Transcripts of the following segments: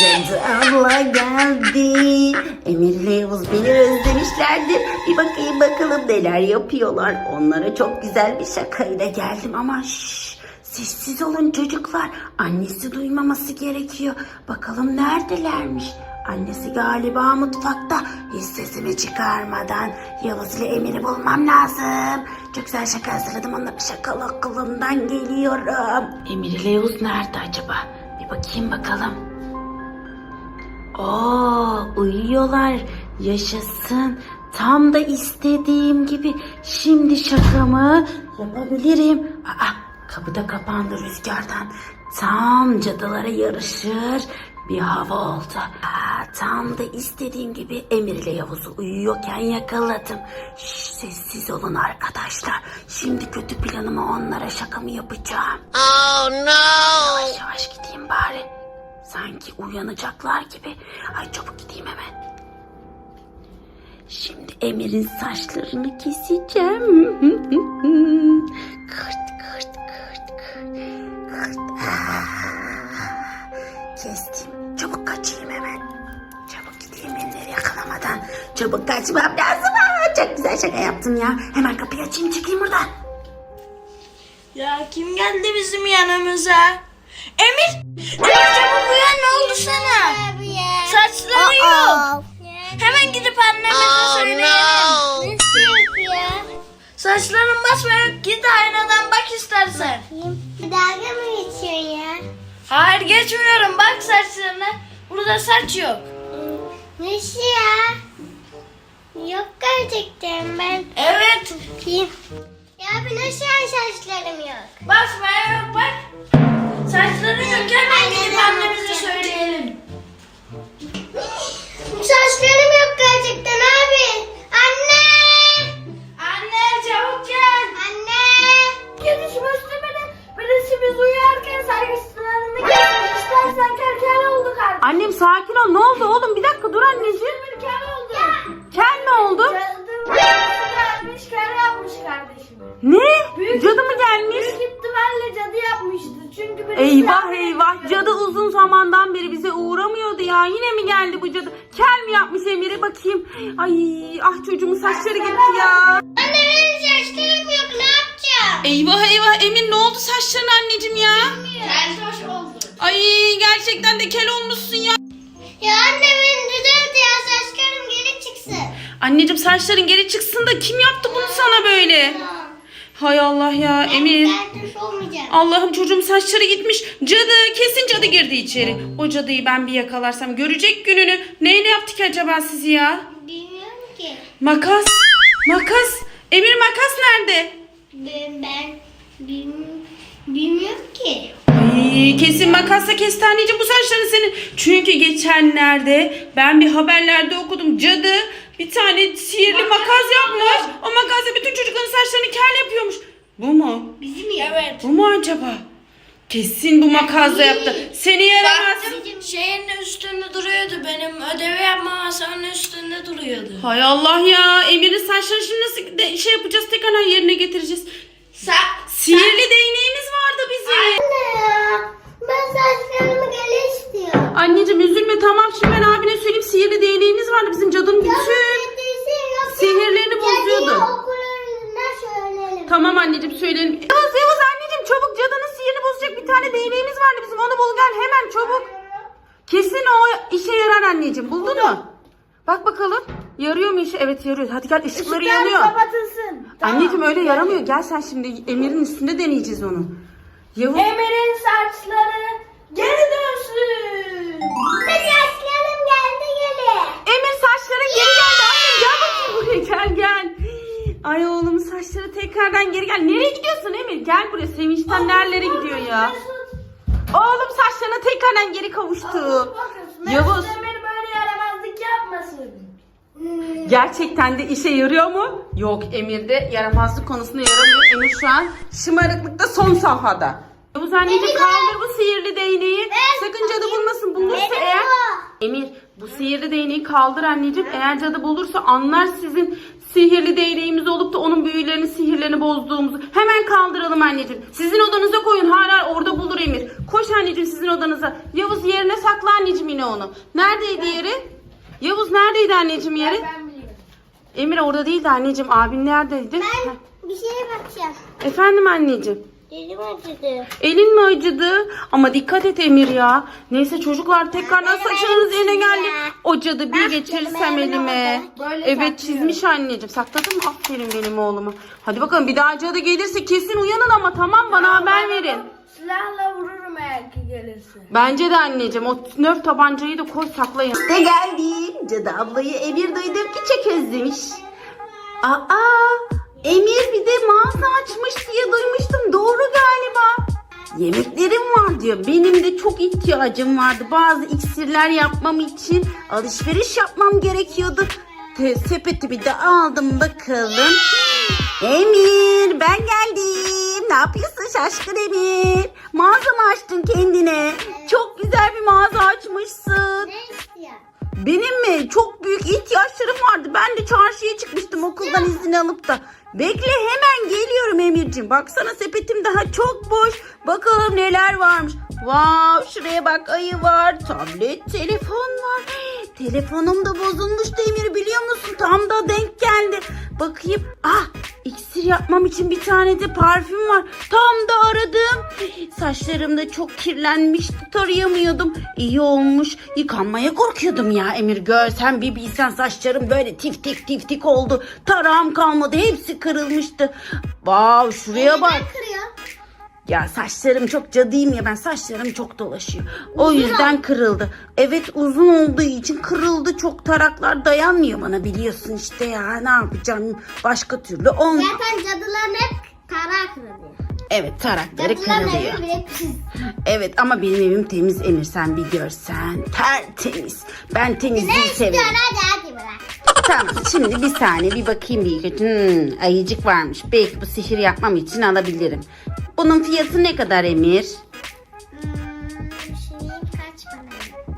Cadı abla geldi. Emir ile Yavuz beni özlemişlerdir. Bir bakayım bakalım neler yapıyorlar. Onlara çok güzel bir şakayla geldim ama şşş. Sessiz olun çocuklar. Annesi duymaması gerekiyor. Bakalım neredelermiş. Annesi galiba mutfakta. Hiç sesimi çıkarmadan Yavuz ile Emir'i bulmam lazım. Çok güzel şaka hazırladım. Onunla bir şakalı aklımdan geliyorum. Emir ile Yavuz nerede acaba? Bakayım bakalım. Oo, uyuyorlar. Yaşasın. Tam da istediğim gibi. Şimdi şakamı yapabilirim. Aa, kapıda kapandı rüzgardan. Tam cadılara yarışır bir hava oldu. Aa, tam da istediğim gibi Emir ile Yavuz'u uyuyorken yakaladım. Şş, sessiz olun arkadaşlar. Şimdi kötü planımı onlara şakamı yapacağım. Oh no! Yavaş yavaş gideyim bari. Sanki uyanacaklar gibi. Ay çabuk gideyim hemen. Şimdi Emir'in saçlarını keseceğim. kırt kırt kırt kırt. kırt. Kestim. Çabuk kaçayım hemen. Çabuk gideyim Emir'i yakalamadan. Çabuk kaçmam lazım. Aa, çok güzel şaka yaptım ya. Hemen kapıyı açayım çıkayım buradan. Ya kim geldi bizim yanımıza? Emir! Emir çabuk uyan ne oldu sana? Saçları yok. Hemen gidip anneme Oh söyleyelim. no! Nasıl ya? Saçların basmayıp git aynadan bak istersen. Dalga mı geçiyorsun ya? Hayır geçmiyorum bak saçlarına. Burada saç yok. Nasıl ya? Yok gerçekten ben. Evet. Ya bir nasıl ya saçlarım yok? Basmaya yok bak. Saçların yok hemen gidip annemize Annem sakin ol. Ne oldu oğlum? Bir dakika dur anneciğim. Bir kel oldu. Kel ne oldu? Cadı gelmiş kel yapmış kardeşim. Ne? Büyük- Cadı mı gelmiş? Büyük ihtimalle cadı yapmıştı. Çünkü birisi Eyvah yapmış. eyvah. Cadı uzun zamandan beri bize uğramıyordu ya. Yine mi geldi bu cadı? Kel mi yapmış Emir'e bakayım. Ay ah çocuğumun saçları gitti ya. Anne benim saçlarım yok ne yapacağım? Eyvah eyvah Emir ne oldu saçların anneciğim ya? Oldu. Ay gerçekten de kel olmuşsun ya. Ya anne beni düzelt ya saçlarım geri çıksın. Anneciğim saçların geri çıksın da kim yaptı bunu sana böyle? Hay Allah ya Emir. Keltoş olmayacağım. Allah'ım çocuğum saçları gitmiş. Cadı kesin cadı girdi içeri. O cadıyı ben bir yakalarsam görecek gününü. Neyle yaptık acaba sizi ya? Bilmiyorum ki. Makas. Makas. Emir makas nerede? Ben, ben bilmiyorum, bilmiyorum ki. Ay, kesin makasla kesti anneciğim bu saçların senin. Çünkü geçenlerde ben bir haberlerde okudum. Cadı bir tane sihirli makas yapmış. O makasla bütün çocukların saçlarını kel yapıyormuş. Bu mu? Bizim ya. Evet. Bu mu acaba? Kesin bu makasla yaptı. Seni yaramaz. Baktım şeyin üstünde duruyordu. Benim ödevi yapma masamın üstünde duruyordu. Hay Allah ya. Emir'in saçlarını şimdi nasıl de- şey yapacağız? Tekrar yerine getireceğiz. Sen, Sihirli değneğimiz vardı bizim. Anne ya ben saçlarımı istiyorum. Anneciğim üzülme tamam şimdi ben abine söyleyeyim. Sihirli değneğimiz vardı bizim cadının bütün. Sihirlerini bozuyordu. Tamam anneciğim söyleyelim. Yavuz Yavuz anneciğim çabuk cadının sihirini bozacak bir tane değneğimiz vardı bizim. Onu bul gel hemen çabuk. Kesin o işe yarar anneciğim. Buldun mu? Bak bakalım. Yarıyor mu işe? Evet yarıyor. Hadi gel ışıkları yanıyor. kapatılsın. Anneciğim öyle yaramıyor. Gel sen şimdi Emir'in üstünde deneyeceğiz onu. Yavuz. Emir'in saçları geri dönsün. Saçlarım geldi geri. Emir saçların geri geldi. Annem gel bakayım buraya gel gel. Ay oğlum saçları tekrardan geri gel. Nereye gidiyorsun Emir? Gel buraya. Sevinçten nerelere gidiyor ya? Oğlum saçlarına tekrardan geri kavuştu. Yavuz. Böyle yaramazlık yapmasın. Gerçekten de işe yarıyor mu? Yok Emir de yaramazlık konusunda yaramıyor. Emir şu an şımarıklıkta son safhada. Yavuz anneciğim kaldır bu sihirli değneği. Sakın cadı bulmasın. Bulursa eğer... Emir bu sihirli değneği kaldır anneciğim. Eğer cadı bulursa anlar sizin sihirli değneğimiz olup da onun büyülerini sihirlerini bozduğumuzu. Hemen kaldıralım anneciğim. Sizin odanıza koyun. Hala orada bulur Emir. Koş anneciğim sizin odanıza. Yavuz sakla anneciğim yine onu. Neredeydi yeri? Yavuz neredeydi anneciğim yeri? Emir orada değildi anneciğim. Abin neredeydi? Heh. Bir şeye bakacağım. Efendim anneciğim. Elim acıdı. Elin mi acıdı? Ama dikkat et Emir ya. Neyse çocuklar tekrardan saçlarınız yerine geldi. O cadı bir geçirirsem elime. Evet çizmiş anneciğim. Sakladın mı? Aferin benim oğluma. Hadi bakalım bir daha cadı gelirse kesin uyanın ama tamam bana haber verin. Silahla vururum eğer ki gelirse. Bence de anneciğim o nöf tabancayı da koy saklayın. İşte geldim. Cadı ablayı Emir duydum ki çok özlemiş. Aa Emir bir de mağaza açmış diye duymuştum. Doğru galiba. Yemeklerim var diyor. Benim de çok ihtiyacım vardı. Bazı iksirler yapmam için alışveriş yapmam gerekiyordu. Sepetimi de aldım bakalım. Emir ben geldim. Ne yapıyorsun şaşkın Emir? Mağaza mı açtın kendine? Çok güzel bir mağaza açmışsın. Ne istiyor? Benim mi? Çok büyük ihtiyaçlarım vardı. Ben de çarşıya çıkmıştım okuldan izin alıp da. Bekle hemen geliyorum Emir'cim. Baksana sepetim daha çok boş. Bakalım neler varmış. Wow şuraya bak ayı var. Tablet, telefon var. Telefonum da bozulmuştu Emir biliyor musun? Tam da denk geldi. Bakayım. Ah iksir yapmam için bir tane de parfüm var. Tam da aradım. Saçlarım da çok kirlenmişti. Tarayamıyordum. İyi olmuş. Yıkanmaya korkuyordum ya Emir. Görsen bir bilsen saçlarım böyle tif tif tif tik oldu. Tarağım kalmadı. Hepsi kırılmıştı. Wow şuraya bak. Kırıyor? Ya saçlarım çok cadıyım ya ben saçlarım çok dolaşıyor. O yüzden kırıldı. Evet uzun olduğu için kırıldı. Çok taraklar dayanmıyor bana biliyorsun işte ya ne yapacağım başka türlü on. Zaten cadıların hep tara kırılıyor. Evet tarakları Cadıların kırılıyor. evi bile pis. Evet ama benim evim temiz Emir sen bir görsen tertemiz. Ben temizliği Ne severim. hadi hadi bırak. Tamam şimdi bir saniye bir bakayım bir. Hmm, ayıcık varmış. Belki bu sihir yapmam için alabilirim. Bunun fiyatı ne kadar Emir? Düşüneyim kaç para?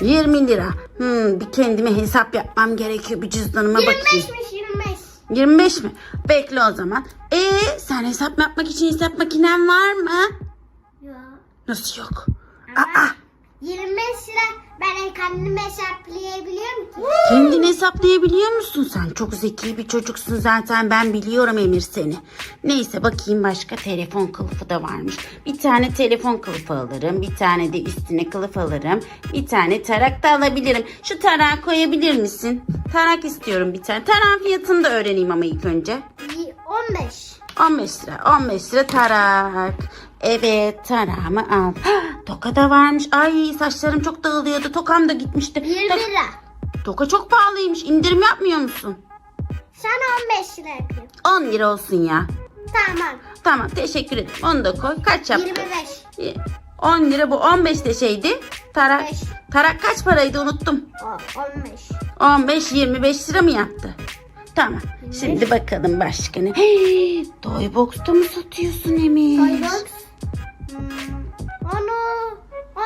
20. 20 lira. Hmm, bir kendime hesap yapmam gerekiyor. Bir cüzdanıma bakayım. 25'miş 25. 25 mi? Bekle o zaman. Ee, sen hesap yapmak için hesap makinen var mı? Yok. Nasıl yok? Ama Aa, 25 lira ben kendimi hesaplayabiliyorum ki. kendini hesaplayabiliyor musun sen? Çok zeki bir çocuksun zaten. Ben biliyorum Emir seni. Neyse bakayım başka telefon kılıfı da varmış. Bir tane telefon kılıfı alırım. Bir tane de üstüne kılıf alırım. Bir tane tarak da alabilirim. Şu tarağı koyabilir misin? Tarak istiyorum bir tane. Tarağın fiyatını da öğreneyim ama ilk önce. Y- 15. 15 lira. 15 lira tarak. Evet tarağımı al. Toka da varmış. Ay saçlarım çok dağılıyordu. Tokam da gitmişti. 20 Tok- lira. Toka çok pahalıymış. İndirim yapmıyor musun? Sana 15 lira yapayım. 10 lira olsun ya. Tamam. Tamam teşekkür ederim. Onu da koy. Kaç yaptı? 25. 10 lira bu 15 de şeydi. Tarak. Beş. Tarak kaç paraydı unuttum. O, 15. 15 25 lira mı yaptı? Tamam. Şimdi bakalım başka ne? Hey, Toybox'ta mı satıyorsun Emir? Toybox.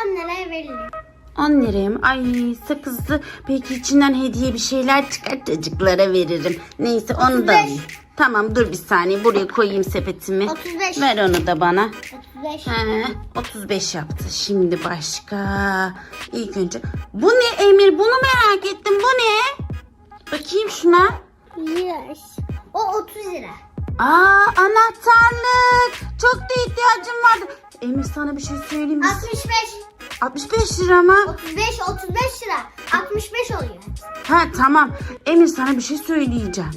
Hmm, onu 10 liraya veririm. 10 liraya mı? Ay sakızlı. Belki içinden hediye bir şeyler çıkar çocuklara veririm. Neyse onu da 35. alayım. Tamam dur bir saniye buraya koyayım sepetimi. 35. Ver onu da bana. 35. He, 35 yaptı. Şimdi başka. İlk önce. Bu ne Emir? Bunu merak ettim. Bu ne? Bakayım şuna. Yes. O 30 lira. Aa anahtarlık. Çok da ihtiyacım vardı. Emir sana bir şey söyleyeyim mi? 65. 65 lira mı? 35 35 lira. 65 oluyor. Ha tamam. Emir sana bir şey söyleyeceğim.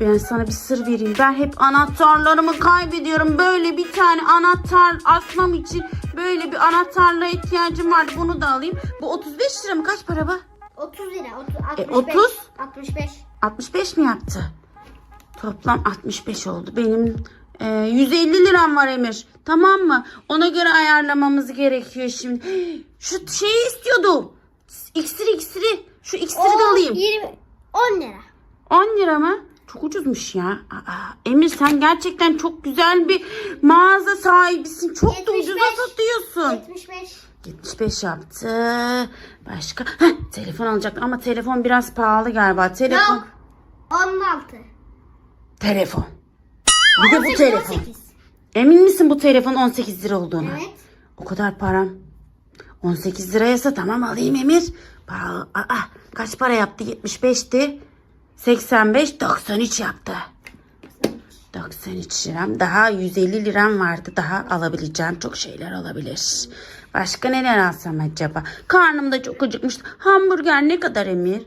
Ben sana bir sır vereyim. Ben hep anahtarlarımı kaybediyorum. Böyle bir tane anahtar asmam için böyle bir anahtarlığa ihtiyacım vardı. Bunu da alayım. Bu 35 lira mı? Kaç para bu? 30 lira. 30, E, 65. 30? 65. 65 mi yaptı? Toplam 65 oldu. Benim e, 150 liram var Emir. Tamam mı? Ona göre ayarlamamız gerekiyor şimdi. Şu şeyi istiyordum. İksiri iksiri. Şu iksiri de alayım. 20 10 lira. 10 lira mı? Çok ucuzmuş ya. Aa, Emir sen gerçekten çok güzel bir mağaza sahibisin. Çok da 75. ucuza satıyorsun. 75. 75 yaptı. Başka? Heh, telefon alacaktım ama telefon biraz pahalı galiba. Telefon. Yok. 16. Telefon. Bir de bu 18, telefon. 18. Emin misin bu telefon 18 lira olduğunu? Evet. O kadar param. 18 liraysa tamam alayım Emir. Pahalı. Aa, kaç para yaptı? 75'ti. 85, 93 yaptı. 93 liram. Daha 150 liram vardı. Daha alabileceğim çok şeyler olabilir. Başka neler alsam acaba? Karnım da çok acıkmış. Hamburger ne kadar Emir?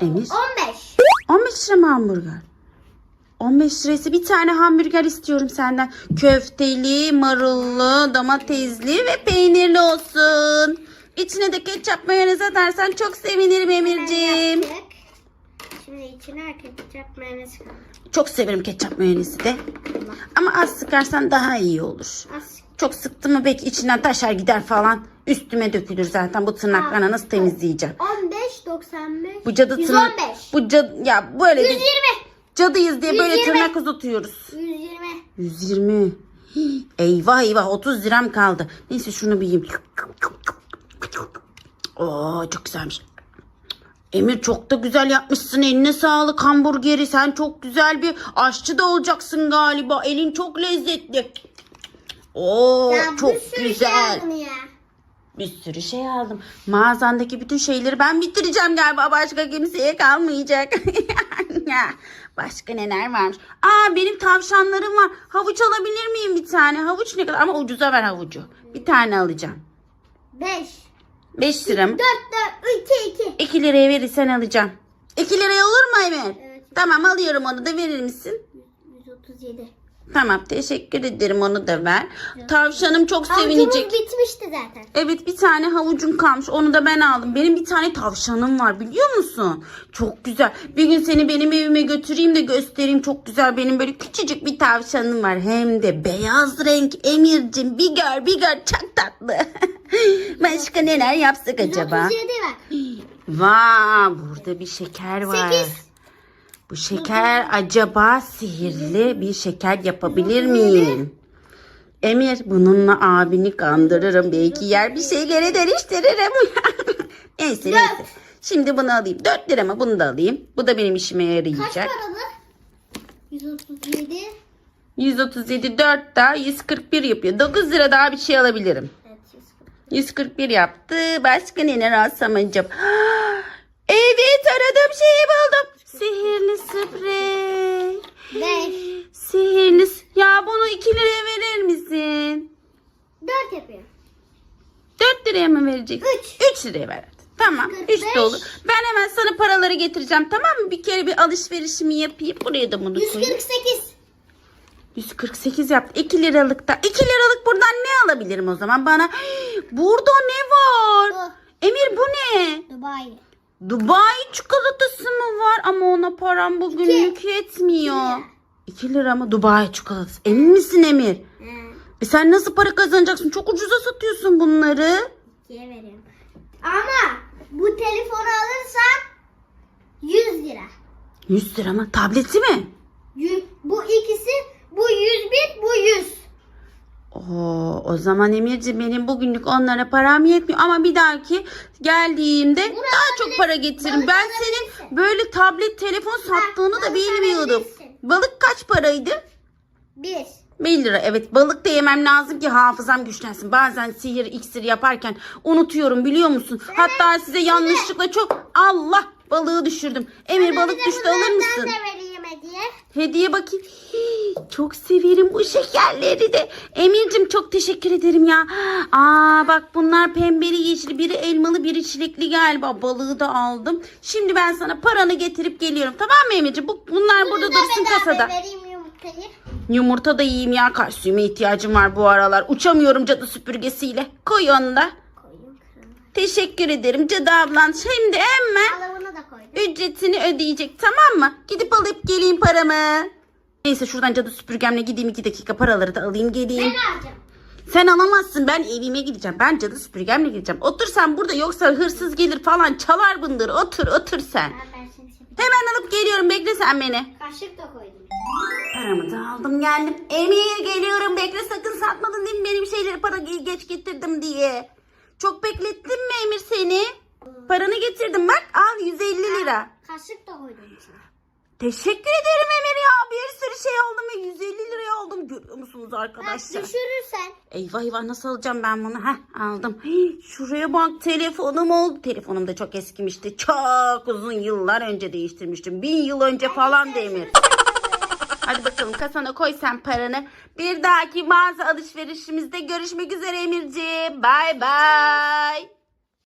Emir? 15. 15 lira mı hamburger? 15 lirası bir tane hamburger istiyorum senden. Köfteli, marullu, domatesli ve peynirli olsun. İçine de ketçap mayonez atarsan çok sevinirim Emir'ciğim. Şimdi içine ketçap mayonez kaldı. Çok severim ketçap mayonezi de. Ama az sıkarsan daha iyi olur. Az. Çok sıktı mı belki içinden taşar gider falan. Üstüme dökülür zaten bu tırnaklarla nasıl temizleyeceğim. 15, 95, Bu cadı tırnak... 115. Bu cadı... Ya böyle... 120. Cadıyız diye böyle 120. tırnak uzatıyoruz. 120. 120. Hii, Eyvah eyvah 30 liram kaldı. Neyse şunu bir yiyeyim. Oo çok güzelmiş. Emir çok da güzel yapmışsın. Eline sağlık hamburgeri. Sen çok güzel bir aşçı da olacaksın galiba. Elin çok lezzetli. Oo Ya bir çok sürü şey güzel. ya. Bir sürü şey aldım. Mağazandaki bütün şeyleri ben bitireceğim galiba. Başka kimseye kalmayacak. başka neler varmış? Aa benim tavşanlarım var. Havuç alabilir miyim bir tane? Havuç ne kadar? Ama ucuza ver havucu. Bir tane alacağım. 5, 5 lira mı? 4, 4, 2, 2. 2 liraya verirsen alacağım. 2 liraya olur mu Emir? Evet. Tamam alıyorum onu da verir misin? 137. Tamam teşekkür ederim onu da ver. Tavşanım çok Havucumuz sevinecek. bitmişti zaten. Evet bir tane havucun kalmış onu da ben aldım. Benim bir tane tavşanım var biliyor musun? Çok güzel. Bir gün seni benim evime götüreyim de göstereyim. Çok güzel benim böyle küçücük bir tavşanım var. Hem de beyaz renk Emir'cim bir gör bir gör çok tatlı. Başka neler yapsak acaba? 137 bak. Vaa burada bir şeker var. Sekiz. Bu şeker acaba sihirli bir şeker yapabilir miyim? Emir bununla abini kandırırım. Belki yer bir şeylere dönüştürürüm. neyse neyse. Şimdi bunu alayım. 4 lira mı? Bunu da alayım. Bu da benim işime Kaç yarayacak. paralı? 137. 137 4 daha 141 yapıyor. 9 lira daha bir şey alabilirim. Evet 140. 141 yaptı. Başka neler alsam acaba? Evet aradığım şeyi buldum. Sihirli sprey. 5. Sihirli. Ya bunu 2 liraya verir misin? 4 yapıyor. 4 liraya mı vereceksin? Üç. 3 liraya ver. Tamam 45. 3 de olur. Ben hemen sana paraları getireceğim tamam mı? Bir kere bir alışverişimi yapayım. Buraya da bunu koyayım. 148. 148 yaptı. 2 liralık da. 2 liralık buradan ne alabilirim o zaman? Bana burada ne var? Bu. Emir bu ne? Dubai. Dubai çikolatası mı var? Ama ona param bugünlük yetmiyor. 2 lira mı? Dubai çikolatası. Emin misin Emir? He. E sen nasıl para kazanacaksın? Çok ucuza satıyorsun bunları. 2'ye veriyorum. Ama bu telefonu alırsan 100 lira. 100 lira mı? Tableti mi? Yü- Bu ikisi bu 101 bu 100. Oo, o zaman Emirci benim bugünlük onlara param yetmiyor ama bir dahaki geldiğimde daha çok para getiririm. Ben senin böyle tablet telefon sattığını da bilmiyordum. Balık kaç paraydı? 1. 1 lira. Evet balık da yemem lazım ki hafızam güçlensin. Bazen sihir iksir yaparken unutuyorum biliyor musun? Hatta size yanlışlıkla çok Allah balığı düşürdüm. Emir balık düştü alır mısın? Hediye bakayım. Çok severim bu şekerleri de. Emir'cim çok teşekkür ederim ya. Aa bak bunlar pembeli yeşil. Biri elmalı biri çilekli galiba. Balığı da aldım. Şimdi ben sana paranı getirip geliyorum. Tamam mı Emir'cim? Bu, bunlar burada Bunu da dursun bedava kasada. vereyim yumurtayı. Yumurta da yiyeyim ya. Kalsiyuma ihtiyacım var bu aralar. Uçamıyorum cadı süpürgesiyle. Koy onu da. Koyayım. Teşekkür ederim cadı ablan. Şimdi hemen Alavını da koydum. ücretini ödeyecek tamam mı? Gidip alıp geleyim paramı. Neyse şuradan cadı süpürgemle gideyim iki dakika paraları da alayım geleyim. Ben alacağım. Sen alamazsın ben evime gideceğim. Ben cadı süpürgemle gideceğim. Otur sen burada yoksa hırsız gelir falan çalar bundır. Otur otur sen. Ben. Hemen alıp geliyorum bekle sen beni. Kaşık da koydum. Paramı da aldım geldim. Emir geliyorum bekle sakın satmadın değil mi benim şeyleri para ge- geç getirdim diye. Çok beklettim mi Emir seni? Paranı getirdim bak al 150 lira. Kaşık da koydum. Teşekkür ederim Emir ya. Bir sürü şey aldım ve 150 liraya aldım. Görüyor musunuz arkadaşlar? Düşürürsen. Eyvah eyvah nasıl alacağım ben bunu? Heh aldım. Hii, şuraya bak telefonum oldu. Telefonum da çok eskimişti. Çok uzun yıllar önce değiştirmiştim. Bin yıl önce falan Demir. Hadi bakalım kasana koy sen paranı. Bir dahaki mağaza alışverişimizde görüşmek üzere Emirciğim. Bay bay.